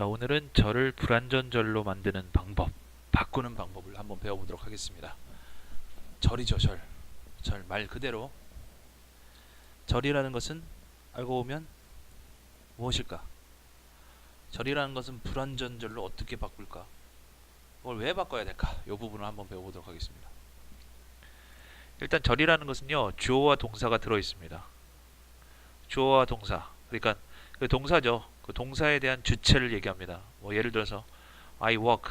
자, 오늘은 절을 불완전절로 만드는 방법, 바꾸는 방법을 한번 배워보도록 하겠습니다. 절이죠, 절. 절 말 그대로 절이라는 것은 알고 보면 무엇일까? 절이라는 것은 불완전절로 어떻게 바꿀까? 그걸 왜 바꿔야 될까? 이 부분을 한번 배워보도록 하겠습니다. 일단 절이라는 것은요 주어와 동사가 들어 있습니다. 주어와 동사. 그러니까 그 동사죠. 그 동사에 대한 주체를 얘기합니다. 뭐 예를 들어서 I walk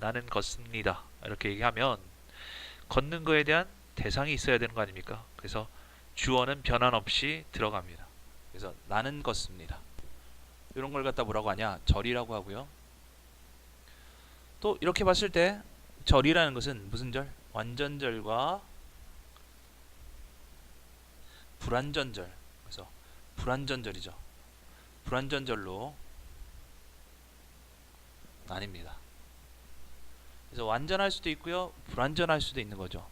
나는 걷습니다. 이렇게 얘기하면 걷는 거에 대한 대상이 있어야 되는 거 아닙니까? 그래서 주어는 변환 없이 들어갑니다. 그래서 나는 걷습니다. 이런 걸 갖다 뭐라고 하냐? 절이라고 하고요. 또 이렇게 봤을 때 절이라는 것은 무슨 절? 완전절과 불완전절. 그래서 불완전절이죠. 불완전절로 나뉩니다. 그래서 완전할 수도 있고요, 불완전할 수도 있는 거죠.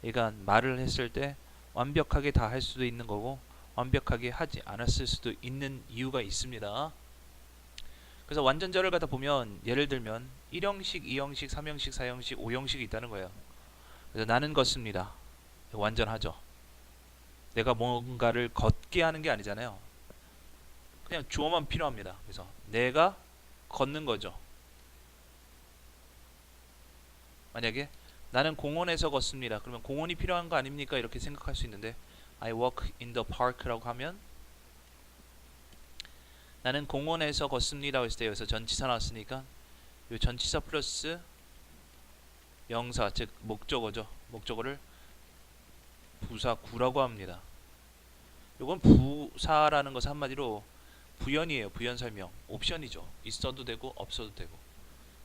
그러니까 말을 했을 때 완벽하게 다 할 수도 있는 거고 완벽하게 하지 않았을 수도 있는 이유가 있습니다. 그래서 완전절을 갖다 보면 예를 들면 1형식, 2형식, 3형식, 4형식, 5형식이 있다는 거예요. 그래서 나는 걷습니다. 완전하죠. 내가 뭔가를 걷게 하는 게 아니잖아요. 그냥 주어만 필요합니다. 그래서 내가 걷는 거죠. 만약에 나는 공원에서 걷습니다. 그러면 공원이 필요한 거 아닙니까? 이렇게 생각할 수 있는데 I walk in the park라고 하면 나는 공원에서 걷습니다. 했을 때 여기서 전치사 나왔으니까 이 전치사 플러스 명사 즉 목적어죠. 목적어를 부사 구라고 합니다. 이건 부사라는 것은 한마디로 부연이에요. 부연 설명. 옵션이죠. 있어도 되고 없어도 되고.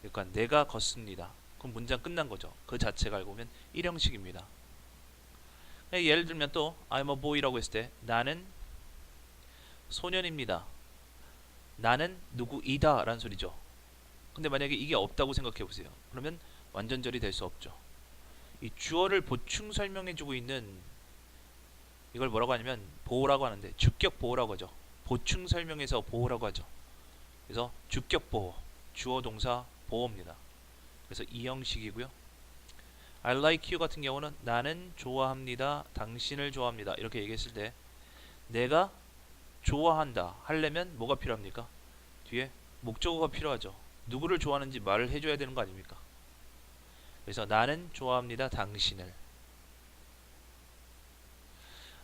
그러니까 내가 걷습니다. 그럼 문장 끝난 거죠. 그 자체가 알고 보면 일형식입니다. 예를 들면 또 I'm a boy라고 했을 때 나는 소년입니다. 나는 누구이다 라는 소리죠. 근데 만약에 이게 없다고 생각해 보세요. 그러면 완전절이 될 수 없죠. 이 주어를 보충 설명해 주고 있는 이걸 뭐라고 하냐면 보호라고 하는데 주격 보호라고 하죠. 보충 설명에서 보호라고 하죠. 그래서 주격 보호, 주어 동사 보호입니다. 그래서 이 형식이고요. I like you 같은 경우는 나는 좋아합니다. 당신을 좋아합니다. 이렇게 얘기했을 때 내가 좋아한다 하려면 뭐가 필요합니까? 뒤에 목적어가 필요하죠. 누구를 좋아하는지 말을 해줘야 되는 거 아닙니까? 그래서 나는 좋아합니다. 당신을.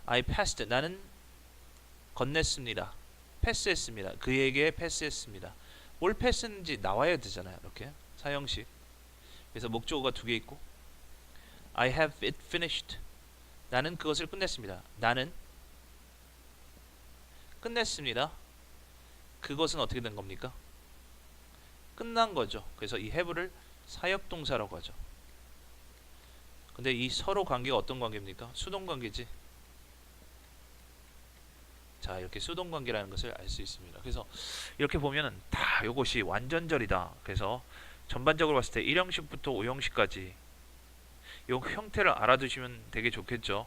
I passed. 나는 건넸습니다. 패스했습니다. 그에게 패스했습니다. 뭘 패스했는지 나와야 되잖아요. 이렇게 사형식. 그래서 목적어가 두 개 있고 I have it finished. 나는 그것을 끝냈습니다. 나는 끝냈습니다. 그것은 어떻게 된 겁니까? 끝난 거죠. 그래서 이 have를 사역 동사라고 하죠. 근데 이 서로 관계가 어떤 관계입니까? 수동 관계지. 자, 이렇게 수동 관계라는 것을 알 수 있습니다. 그래서 이렇게 보면은 다 이것이 완전절이다. 그래서 전반적으로 봤을 때 1형식부터 5형식까지 이 형태를 알아두시면 되게 좋겠죠.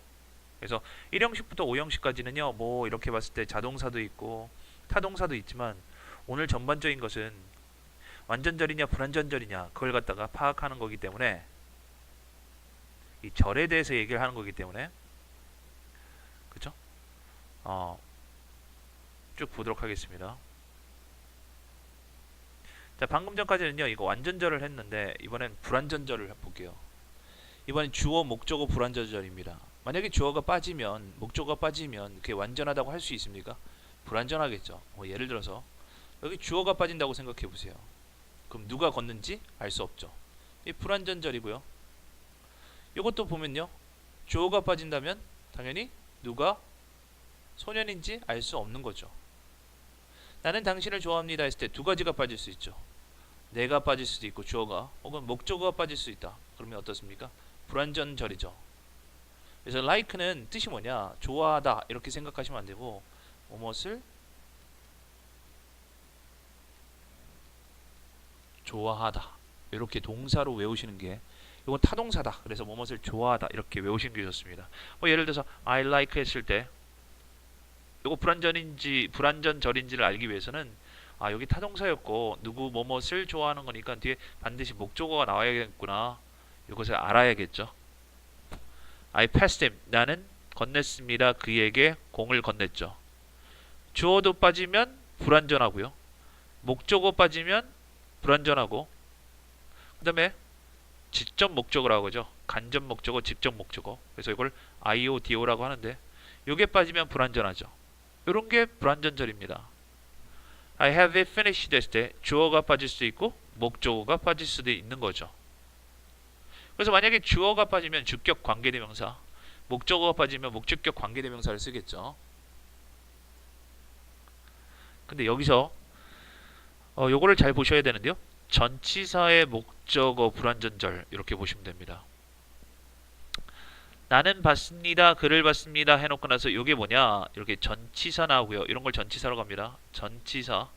그래서 1형식부터 5형식까지는요. 뭐 이렇게 봤을 때 자동사도 있고 타동사도 있지만 오늘 전반적인 것은 완전절이냐 불완전절이냐 그걸 갖다가 파악하는 거기 때문에 이 절에 대해서 얘기를 하는 거기 때문에 그죠? 어, 쭉 보도록 하겠습니다. 자, 방금 전까지는요, 이거 완전절을 했는데, 이번엔 불완전절을 해볼게요. 이번엔 주어, 목적어, 불완전절입니다. 만약에 주어가 빠지면, 목적어가 빠지면, 그게 완전하다고 할 수 있습니까? 불완전하겠죠. 뭐 예를 들어서, 여기 주어가 빠진다고 생각해 보세요. 그럼 누가 걷는지 알 수 없죠. 이 불완전절이고요. 이것도 보면요, 주어가 빠진다면, 당연히 누가 소년인지 알 수 없는 거죠. 나는 당신을 좋아합니다 했을 때 두 가지가 빠질 수 있죠. 내가 빠질 수도 있고 주어가 혹은 목적어가 빠질 수 있다. 그러면 어떻습니까? 불완전절이죠. 그래서 like는 뜻이 뭐냐? 좋아하다 이렇게 생각하시면 안 되고 무엇을 좋아하다 이렇게 동사로 외우시는 게 이건 타동사다. 그래서 무엇을 좋아하다 이렇게 외우시는 게 좋습니다. 뭐 예를 들어서 I like 했을 때 이거 불완전인지 불완전절인지를 알기 위해서는 아 여기 타동사였고 누구 뭐뭇을 좋아하는 거니까 뒤에 반드시 목적어가 나와야겠구나. 이것을 알아야겠죠. I passed him. 나는 건넸습니다. 그에게 공을 건넸죠. 주어도 빠지면 불완전하고요. 목적어 빠지면 불완전하고 그 다음에 직접 목적어라고 하죠? 간접 목적어 직접 목적어. 그래서 이걸 IODO라고 하는데 요게 빠지면 불완전하죠 이런 게 불완전절입니다 I have it finished 했을 때 주어가 빠질 수도 있고 목적어가 빠질 수도 있는 거죠. 그래서 만약에 주어가 빠지면 주격 관계대명사, 목적어가 빠지면 목적격 관계대명사를 쓰겠죠. 근데 여기서 어, 요거를 잘 보셔야 되는데요. 전치사의 목적어 불완전절 이렇게 보시면 됩니다. 나는 봤습니다. 그를 봤습니다. 해놓고 나서 이게 뭐냐? 이렇게 전치사 나오고요. 이런 걸 전치사로 갑니다. 전치사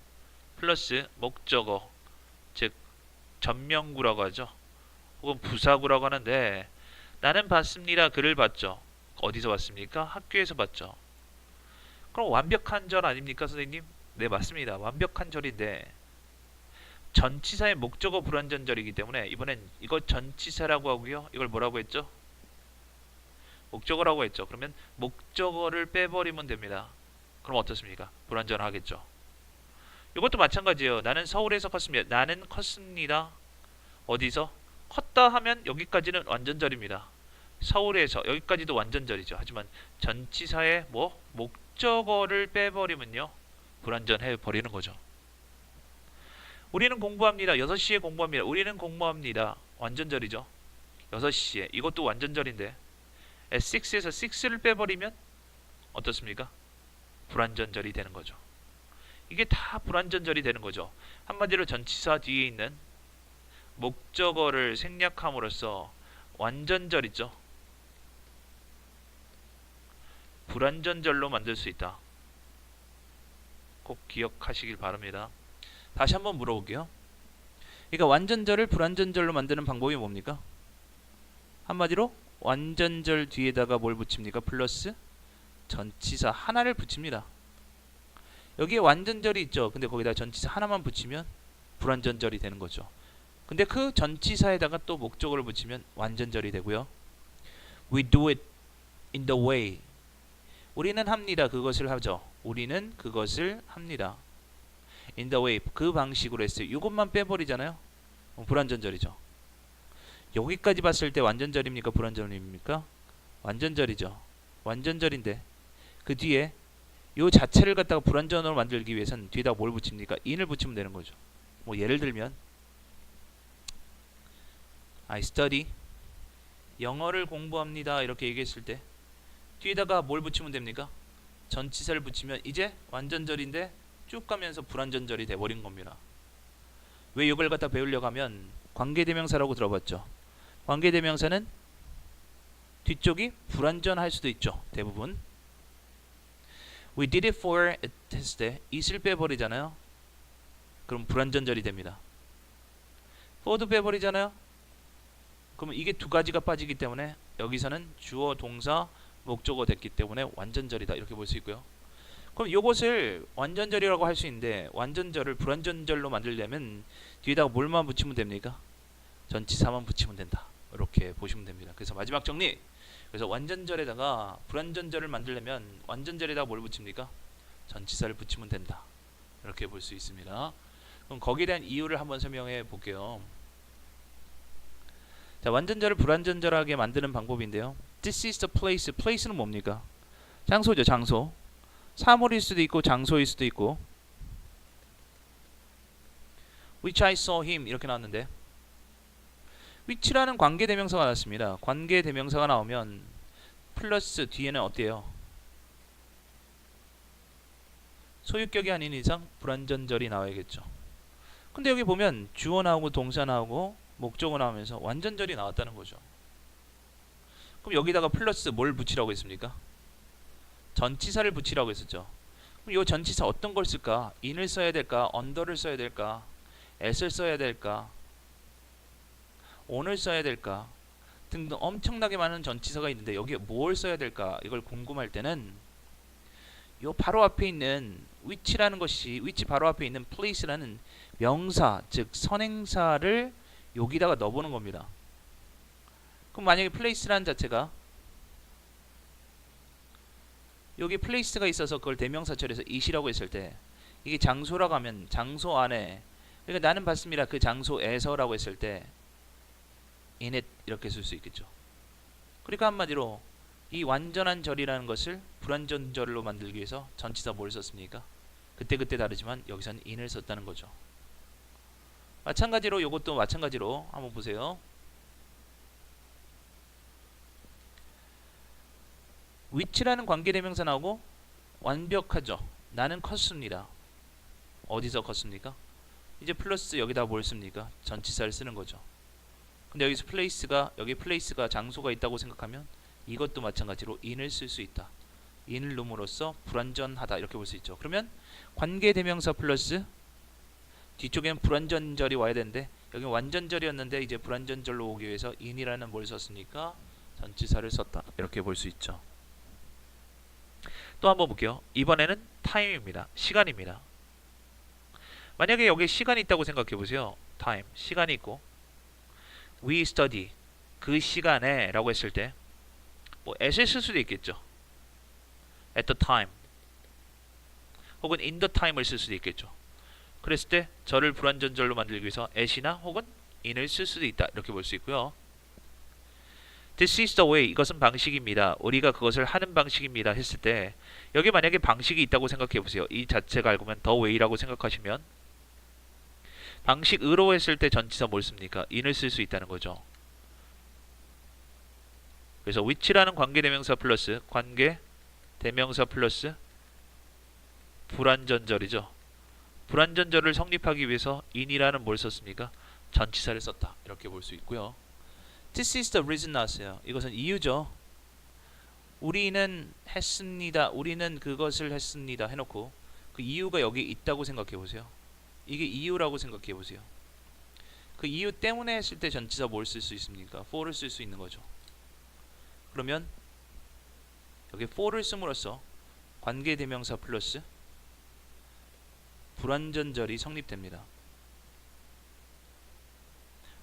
플러스 목적어 즉 전명구라고 하죠. 혹은 부사구라고 하는데 나는 봤습니다. 그를 봤죠. 어디서 봤습니까? 학교에서 봤죠. 그럼 완벽한 절 아닙니까, 선생님? 네, 맞습니다. 완벽한 절인데 전치사의 목적어 불완전절이기 때문에 이번엔 이거 전치사라고 하고요. 이걸 뭐라고 했죠? 목적어라고 했죠. 그러면 목적어를 빼버리면 됩니다. 그럼 어떻습니까? 불완전하겠죠. 이것도 마찬가지예요. 나는 서울에서 컸습니다. 나는 컸습니다. 어디서? 컸다 하면 여기까지는 완전절입니다. 서울에서 여기까지도 완전절이죠. 하지만 전치사의 뭐 목적어를 빼버리면요. 불완전해 버리는 거죠. 우리는 공부합니다. 6시에 공부합니다. 우리는 공부합니다. 완전절이죠. 6시에. 이것도 완전절인데 S6에서 6를 빼버리면 어떻습니까? 불완전절이 되는 거죠. 이게 다 불완전절이 되는 거죠. 한마디로 전치사 뒤에 있는 목적어를 생략함으로써 완전절 있죠. 불완전절로 만들 수 있다. 꼭 기억하시길 바랍니다. 다시 한번 물어볼게요. 그러니까 완전절을 불완전절로 만드는 방법이 뭡니까? 한마디로 완전절 뒤에다가 뭘 붙입니까? 플러스 전치사 하나를 붙입니다. 여기에 완전절이 있죠. 근데 거기다 전치사 하나만 붙이면 불완전절이 되는 거죠. 근데 그 전치사에다가 또 목적어를 붙이면 완전절이 되고요. We do it in the way. 우리는 합니다. 그것을 하죠. 우리는 그것을 합니다. in the way 그 방식으로 했어요. 이것만 빼버리잖아요. 어, 불완전절이죠. 여기까지 봤을 때 완전절입니까? 불완전절입니까? 완전절이죠. 완전절인데 그 뒤에 요 자체를 갖다가 불완전으로 만들기 위해서는 뒤에다 뭘 붙입니까? in을 붙이면 되는 거죠. 뭐 예를 들면 I study 영어를 공부합니다. 이렇게 얘기했을 때 뒤에다가 뭘 붙이면 됩니까? 전치사를 붙이면 이제 완전절인데 쭉 가면서 불완전절이 돼 버린 겁니다. 왜 이걸 갖다 배우려고 하면 관계대명사라고 들어봤죠. 관계대명사는 뒤쪽이 불완전할 수도 있죠. 대부분. We did it for 했을 때 it을 빼버리잖아요. 그럼 불완전절이 됩니다. for도 빼버리잖아요. 그러면 이게 두 가지가 빠지기 때문에 여기서는 주어, 동사, 목적어 됐기 때문에 완전절이다 이렇게 볼 수 있고요. 그럼 이것을 완전절이라고 할 수 있는데 완전절을 불완전절로 만들려면 뒤에다가 뭘만 붙이면 됩니까? 전치사만 붙이면 된다. 이렇게 보시면 됩니다. 그래서 마지막 정리. 그래서 완전절에다가 불완전절을 만들려면 완전절에다가 뭘 붙입니까? 전치사를 붙이면 된다. 이렇게 볼 수 있습니다. 그럼 거기에 대한 이유를 한번 설명해 볼게요. 자, 완전절을 불완전절하게 만드는 방법인데요. This is the place. place는 뭡니까? 장소죠, 장소. 사물일 수도 있고 장소일 수도 있고. Which I saw him 이렇게 나왔는데 which라는 관계 대명사가 나왔습니다. 관계 대명사가 나오면 플러스 뒤에는 어때요? 소유격이 아닌 이상 불완전절이 나와야겠죠. 근데 여기 보면 주어 나오고 동사 나오고 목적어 나오면서 완전절이 나왔다는 거죠. 그럼 여기다가 플러스 뭘 붙이라고 했습니까? 전치사를 붙이라고 했었죠. 그럼 이 전치사 어떤 걸 쓸까? in을 써야 될까? under를 써야 될까? s를 써야 될까? On을 써야 될까? 등등 엄청나게 많은 전치사가 있는데 여기에 뭘 써야 될까? 이걸 궁금할 때는 요 바로 앞에 있는 위치라는 것이 위치 바로 앞에 있는 place라는 명사 즉 선행사를 여기다가 넣어보는 겁니다. 그럼 만약에 place라는 자체가 여기 place가 있어서 그걸 대명사 처리해서 it이라고 했을 때 이게 장소라고 하면 장소 안에 그러니까 나는 봤습니다 그 장소에서라고 했을 때 in it 이렇게 쓸 수 있겠죠. 그러니까 한마디로 이 완전한 절이라는 것을 불완전 절로 만들기 위해서 전치사 뭘 썼습니까? 그때 그때 다르지만 여기서는 in을 썼다는 거죠. 마찬가지로 이것도 마찬가지로 한번 보세요. 위치라는 관계대명사 나오고 완벽하죠. 나는 컸습니다. 어디서 컸습니까? 이제 플러스 여기다 뭘 씁니까? 전치사를 쓰는 거죠. 근데 여기서 place가 여기 place가 장소가 있다고 생각하면 이것도 마찬가지로 in을 쓸 수 있다. in을 넣음으로써 불완전하다 이렇게 볼 수 있죠. 그러면 관계 대명사 플러스 뒤쪽에는 불완전절이 와야 되는데 여기 완전절이었는데 이제 불완전절로 오기 위해서 in이라는 뭘 썼으니까 전치사를 썼다 이렇게 볼 수 있죠. 또 한번 볼게요. 이번에는 time입니다. 시간입니다. 만약에 여기 시간이 있다고 생각해 보세요. time 시간이 있고 we study 그 시간에 라고 했을 때 뭐 at을 쓸 수도 있겠죠. at the time 혹은 in the time을 쓸 수도 있겠죠. 그랬을 때 저를 불완전절로 만들기 위해서 at이나 혹은 in을 쓸 수도 있다 이렇게 볼 수 있고요. This is the way 이것은 방식입니다. 우리가 그것을 하는 방식입니다 했을 때 여기 만약에 방식이 있다고 생각해 보세요. 이 자체가 알고 보면 the way라고 생각하시면 방식 으로 했을 때 전치사 뭘 씁니까? in을 쓸 수 있다는 거죠. 그래서 which라는 관계대명사 플러스 관계 대명사 플러스 불완전절이죠. 불완전절을 성립하기 위해서 in이라는 뭘 썼습니까? 전치사를 썼다. 이렇게 볼 수 있고요. This is the reason 나왔어요. 이것은 이유죠. 우리는 했습니다. 우리는 그것을 했습니다. 해놓고 그 이유가 여기 있다고 생각해 보세요. 이게 이유라고 생각해 보세요. 그 이유 때문에 했을 때 전치사 뭘 쓸 수 있습니까? for를 쓸 수 있는 거죠. 그러면 여기 for를 씀으로써 관계 대명사 플러스 불완전절이 성립됩니다.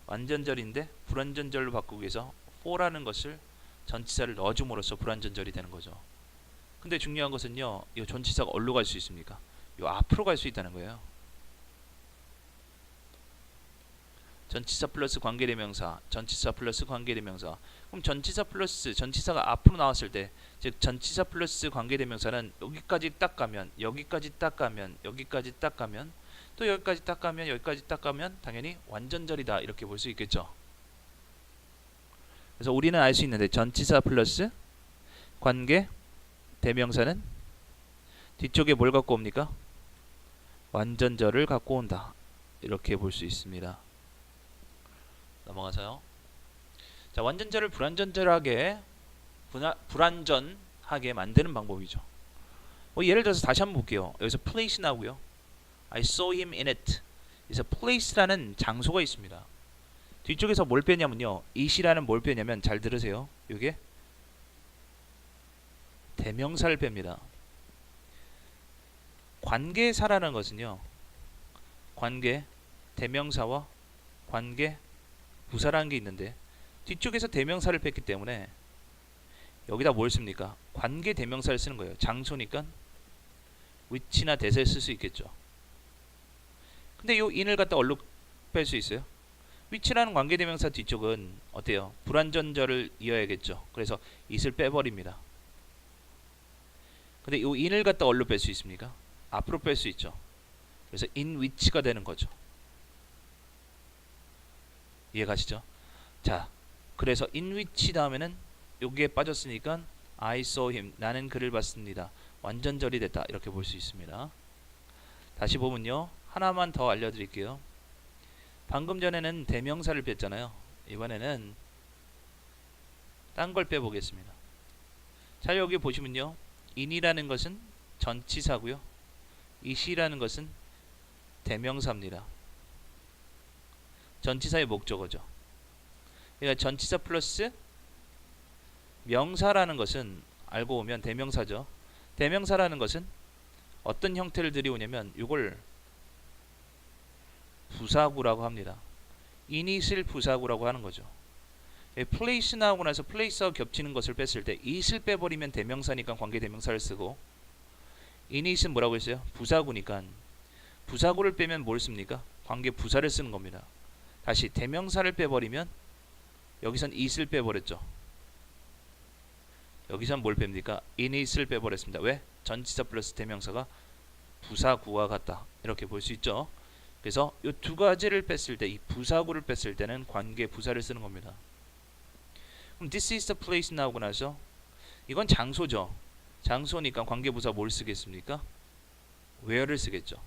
완전절인데 불완전절로 바꾸기 위해서 for라는 것을 전치사를 넣어줌으로써 불완전절이 되는 거죠. 근데 중요한 것은요, 이 전치사가 어디로 갈 수 있습니까? 이 앞으로 갈 수 있다는 거예요. 전치사 플러스 관계대명사, 전치사 플러스 관계대명사. 그럼 전치사 플러스 전치사가 앞으로 나왔을 때, 즉 전치사 플러스 관계대명사는 여기까지 딱 가면, 여기까지 딱 가면, 여기까지 딱 가면, 또 여기까지 딱 가면, 여기까지 딱 가면 당연히 완전절이다 이렇게 볼 수 있겠죠. 그래서 우리는 알 수 있는데 전치사 플러스 관계 대명사는 뒤쪽에 뭘 갖고 옵니까? 완전절을 갖고 온다. 이렇게 볼 수 있습니다. 넘어가서요. 자, 완전절을 불완전절하게 분하, 불완전하게 만드는 방법이죠. 뭐 예를 들어서 다시 한번 볼게요. 여기서 place 나오고요. I saw him in it. 그래서 place라는 장소가 있습니다. 뒤쪽에서 뭘 빼냐면요. it이라는 뭘 빼냐면 잘 들으세요. 이게 대명사를 뺍니다. 관계사라는 것은요. 관계 대명사와 관계 부사라는 게 있는데 뒤쪽에서 대명사를 뺐기 때문에 여기다 뭘 씁니까? 관계 대명사를 쓰는 거예요. 장소니까 위치나 대사에 쓸수 있겠죠. 근데 요 in을 갖다 얼룩 뺄 수 있어요? 위치라는 관계 대명사 뒤쪽은 어때요? 불완전절을 이어야겠죠. 그래서 it을 빼버립니다. 근데 요 in을 갖다 얼룩 뺄 수 있습니까? 앞으로 뺄 수 있죠. 그래서 in which가 되는 거죠. 이해가시죠? 자, 그래서 in which 다음에는 여기에 빠졌으니까 I saw him 나는 그를 봤습니다. 완전 절이 됐다 이렇게 볼 수 있습니다. 다시 보면요 하나만 더 알려드릴게요. 방금 전에는 대명사를 뺐잖아요. 이번에는 딴 걸 빼보겠습니다. 자 여기 보시면요 in이라는 것은 전치사고요. it이라는 것은 대명사입니다. 전치사의 목적어죠. 그러니까 전치사 플러스 명사라는 것은 알고 보면 대명사죠. 대명사라는 것은 어떤 형태를 들이오냐면 이걸 부사구라고 합니다. 이닛을 부사구라고 하는 거죠. 예, place 나오고 나서 place와 겹치는 것을 뺐을 때 it을 빼버리면 대명사니까 관계 대명사를 쓰고 init은 뭐라고 했어요? 부사구니까 부사구를 빼면 뭘 씁니까? 관계 부사를 쓰는 겁니다. 다시 대명사를 빼버리면 여기선 it을 빼버렸죠. 여기선 뭘 뺍니까? init을 빼버렸습니다. 왜? 전치사 플러스 대명사가 부사구와 같다. 이렇게 볼 수 있죠. 그래서 이 두 가지를 뺐을 때 이 부사구를 뺐을 때는 관계 부사를 쓰는 겁니다. 그럼 this is the place 나오고 나서 이건 장소죠. 장소니까 관계 부사 뭘 쓰겠습니까? where를 쓰겠죠.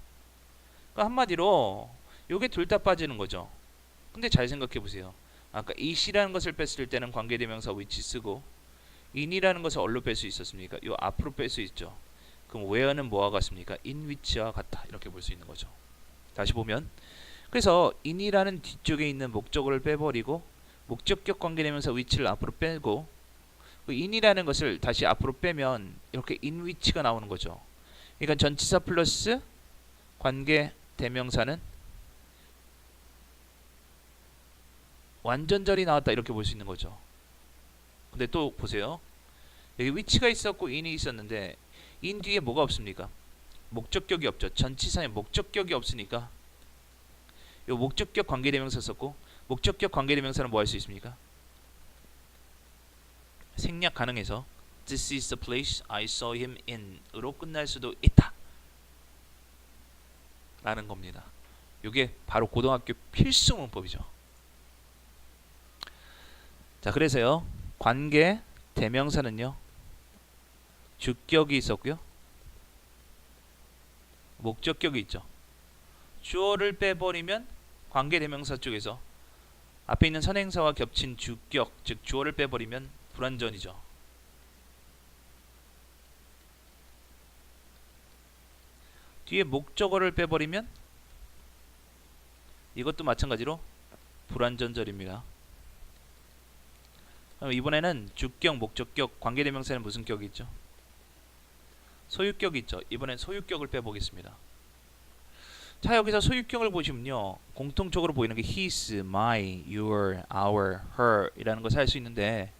그러니까 한마디로 요게 둘 다 빠지는 거죠. 근데 잘 생각해 보세요. 아까 it이라는 것을 뺐을 때는 관계 대명사 which 쓰고 in이라는 것을 얼로 뺄 수 있었습니까? 요 앞으로 뺄 수 있죠. 그럼 where는 뭐와 같습니까? in which와 같다. 이렇게 볼 수 있는 거죠. 다시 보면 그래서 in이라는 뒤쪽에 있는 목적어를 빼버리고 목적격 관계대명사 which를 앞으로 빼고 그 in이라는 것을 다시 앞으로 빼면 이렇게 in which가 나오는 거죠. 그러니까 전치사 플러스 관계 대명사는 완전절이 나왔다 이렇게 볼 수 있는 거죠. 근데 또 보세요. 여기 which가 있었고 in이 있었는데 in 뒤에 뭐가 없습니까? 목적격이 없죠. 전치사에 목적격이 없으니까 요 목적격 관계대명사 썼고 목적격 관계대명사는 뭐 할 수 있습니까? 생략 가능해서 This is the place I saw him in으로 끝날 수도 있다. 라는 겁니다. 이게 바로 고등학교 필수 문법이죠. 자, 그래서요. 관계 대명사는요. 주격이 있었고요. 목적격이 있죠. 주어를 빼버리면 관계 대명사 쪽에서 앞에 있는 선행사와 겹친 주격, 즉 주어를 빼버리면 불완전이죠. 뒤에 목적어를 빼버리면 이것도 마찬가지로 불완전절입니다. 그럼 이번에는 주격, 목적격, 관계대명사는 무슨 격이 있죠? 소유격이 있죠. 이번엔 소유격을 빼보겠습니다. 자 여기서 소유격을 보시면요 공통적으로 보이는 게 his, my, your, our, her 이라는 것을 할 수 있는데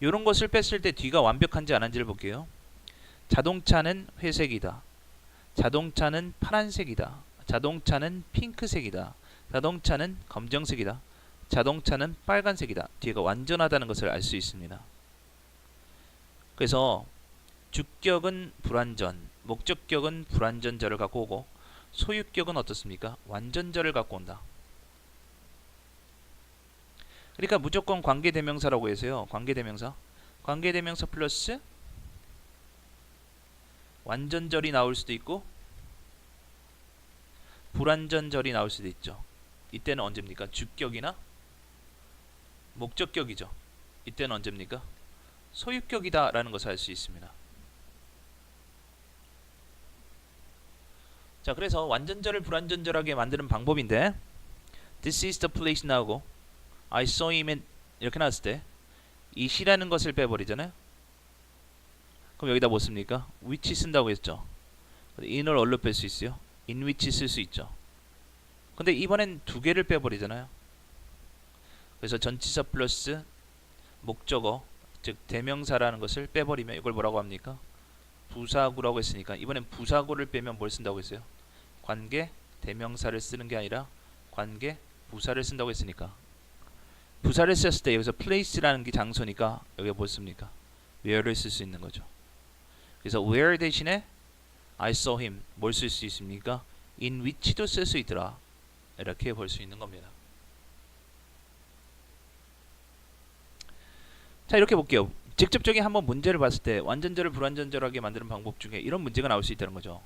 이런 것을 뺐을 때 뒤가 완벽한지 안 한지를 볼게요 자동차는 회색이다 자동차는 파란색이다 자동차는 핑크색이다 자동차는 검정색이다 자동차는 빨간색이다 뒤가 완전하다는 것을 알 수 있습니다 그래서 주격은 불완전 목적격은 불완전절을 갖고 오고 소유격은 어떻습니까? 완전절을 갖고 온다. 그러니까 무조건 관계대명사라고 해서요. 관계대명사. 관계대명사 플러스 완전절이 나올 수도 있고 불완전절이 나올 수도 있죠. 이때는 언제입니까? 주격이나 목적격이죠. 이때는 언제입니까? 소유격이다 라는 것을 알 수 있습니다. 자 그래서 완전절을 불완전절하게 만드는 방법인데 This is the place 나오고 I saw him in 이렇게 나왔을 때 it이라는 것을 빼버리잖아요 그럼 여기다 뭐 씁니까? which 쓴다고 했죠 in을 얼로 뺄 수 있어요? in which 쓸 수 있죠 근데 이번엔 두 개를 빼버리잖아요 그래서 전치사 플러스 목적어 즉 대명사라는 것을 빼버리면 이걸 뭐라고 합니까? 부사구라고 했으니까 이번엔 부사구를 빼면 뭘 쓴다고 했어요? 관계 대명사를 쓰는 게 아니라 관계 부사를 쓴다고 했으니까 부사를 썼을 때 여기서 place라는 게 장소니까 여기에 뭘 씁니까? where를 쓸 수 있는 거죠. 그래서 where 대신에 I saw him 뭘 쓸 수 있습니까? in which도 쓸 수 있더라. 이렇게 볼 수 있는 겁니다. 자 이렇게 볼게요. 직접적인 한번 문제를 봤을 때 완전절을 불완전절하게 만드는 방법 중에 이런 문제가 나올 수 있다는 거죠.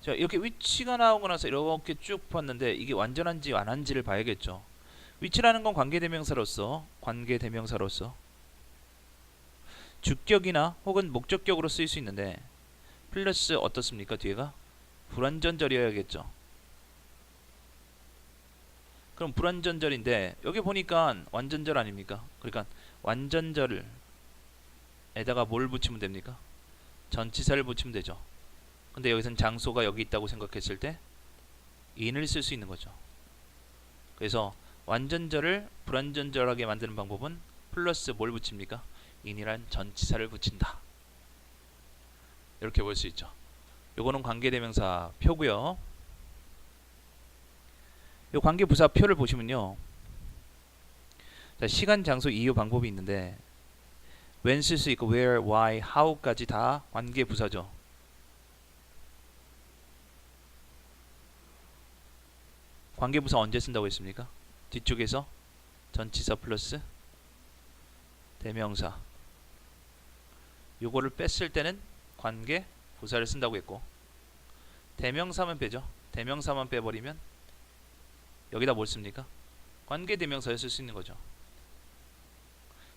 자 이렇게 위치가 나오고 나서 이렇게 쭉 봤는데 이게 완전한지 안 한지를 봐야겠죠. 위치라는 건 관계대명사로서 관계대명사로서 주격이나 혹은 목적격으로 쓰일 수 있는데 플러스 어떻습니까 뒤에가 불완전절이어야겠죠. 그럼 불완전절인데 여기 보니까 완전절 아닙니까? 그러니까 완전절을 에다가 뭘 붙이면 됩니까? 전치사를 붙이면 되죠. 근데 여기선 장소가 여기 있다고 생각했을 때 in을 쓸 수 있는 거죠. 그래서 완전절을 불완전절하게 만드는 방법은 플러스 뭘 붙입니까? in이란 전치사를 붙인다. 이렇게 볼 수 있죠. 요거는 관계대명사 표고요. 요 관계부사 표를 보시면요. 자, 시간, 장소, 이유 방법이 있는데 when 쓸 수 있고 where, why, how까지 다 관계 부사죠. 관계 부사 언제 쓴다고 했습니까? 뒤쪽에서 전치사 플러스 대명사 요거를 뺐을 때는 관계 부사를 쓴다고 했고 대명사만 빼죠. 대명사만 빼버리면 여기다 뭘 씁니까? 관계 대명사를 쓸 수 있는 거죠.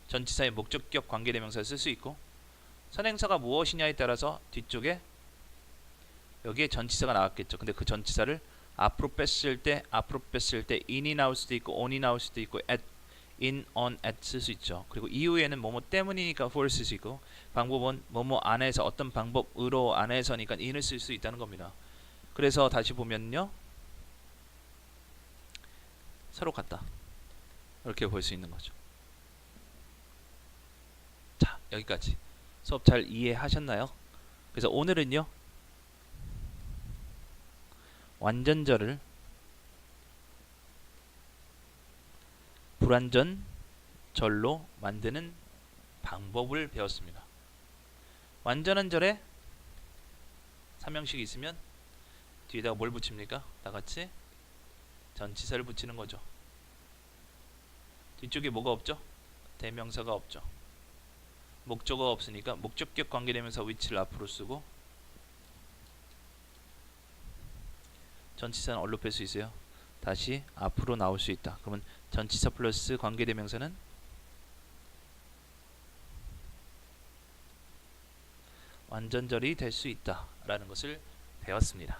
전치사의 목적격 관계 대명사를 쓸 수 있고 선행사가 무엇이냐에 따라서 뒤쪽에 여기에 전치사가 나왔겠죠. 근데 그 전치사를 앞으로 뺐을 때 앞으로 뺐을 때 in이 나올 수도 있고 on이 나올 수도 있고 at, in, on, at 쓸 수 있죠. 그리고 이후에는 뭐뭐 때문이니까 for 쓸 수 있고 방법은 뭐뭐 안에서 어떤 방법으로 안에서니까 in을 쓸 수 있다는 겁니다. 그래서 다시 보면요. 서로 같다. 이렇게 볼 수 있는 거죠. 자, 여기까지. 수업 잘 이해하셨나요? 그래서 오늘은요. 완전절을 불완전 절로 만드는 방법을 배웠습니다. 완전한 절에 삼형식이 있으면 뒤에다가 뭘 붙입니까? 다 같이 전치사를 붙이는 거죠. 뒤쪽에 뭐가 없죠? 대명사가 없죠. 목적어가 없으니까 목적격 관계대명사 위치를 앞으로 쓰고 전치사는 얼로 뺄 수 있어요? 다시 앞으로 나올 수 있다. 그러면 전치사 플러스 관계대명사는 완전절이 될 수 있다 라는 것을 배웠습니다.